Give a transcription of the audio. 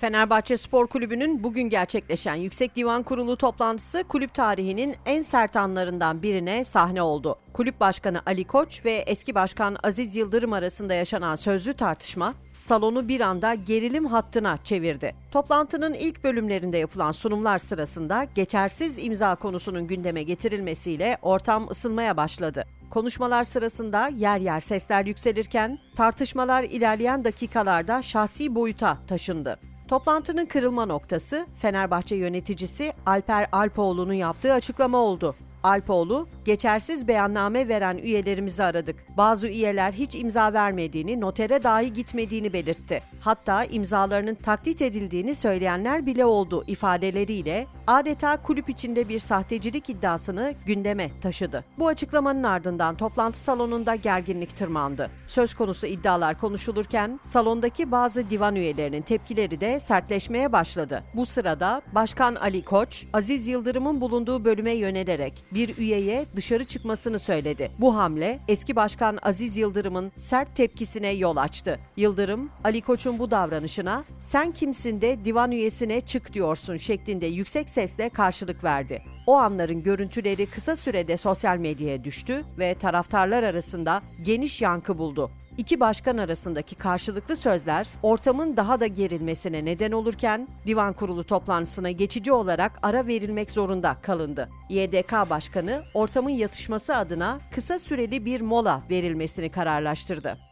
Fenerbahçe Spor Kulübü'nün bugün gerçekleşen Yüksek Divan Kurulu toplantısı kulüp tarihinin en sert anlarından birine sahne oldu. Kulüp Başkanı Ali Koç ve eski başkan Aziz Yıldırım arasında yaşanan sözlü tartışma salonu bir anda gerilim hattına çevirdi. Toplantının ilk bölümlerinde yapılan sunumlar sırasında geçersiz imza konusunun gündeme getirilmesiyle ortam ısınmaya başladı. Konuşmalar sırasında yer yer sesler yükselirken tartışmalar ilerleyen dakikalarda şahsi boyuta taşındı. Toplantının kırılma noktası Fenerbahçe yöneticisi Alper Alpoğlu'nun yaptığı açıklama oldu. Alpoğlu, geçersiz beyanname veren üyelerimizi aradık. Bazı üyeler hiç imza vermediğini, notere dahi gitmediğini belirtti. Hatta imzalarının taklit edildiğini söyleyenler bile oldu ifadeleriyle adeta kulüp içinde bir sahtecilik iddiasını gündeme taşıdı. Bu açıklamanın ardından toplantı salonunda gerginlik tırmandı. Söz konusu iddialar konuşulurken salondaki bazı divan üyelerinin tepkileri de sertleşmeye başladı. Bu sırada Başkan Ali Koç, Aziz Yıldırım'ın bulunduğu bölüme yönelerek bir üyeye dışarı çıkmasını söyledi. Bu hamle eski başkan Aziz Yıldırım'ın sert tepkisine yol açtı. Yıldırım, Ali Koç'un bu davranışına sen kimsin de divan üyesine çık diyorsun şeklinde yüksek sesle karşılık verdi. O anların görüntüleri kısa sürede sosyal medyaya düştü ve taraftarlar arasında geniş yankı buldu. İki başkan arasındaki karşılıklı sözler ortamın daha da gerilmesine neden olurken divan kurulu toplantısına geçici olarak ara verilmek zorunda kalındı. YDK Başkanı ortamın yatışması adına kısa süreli bir mola verilmesini kararlaştırdı.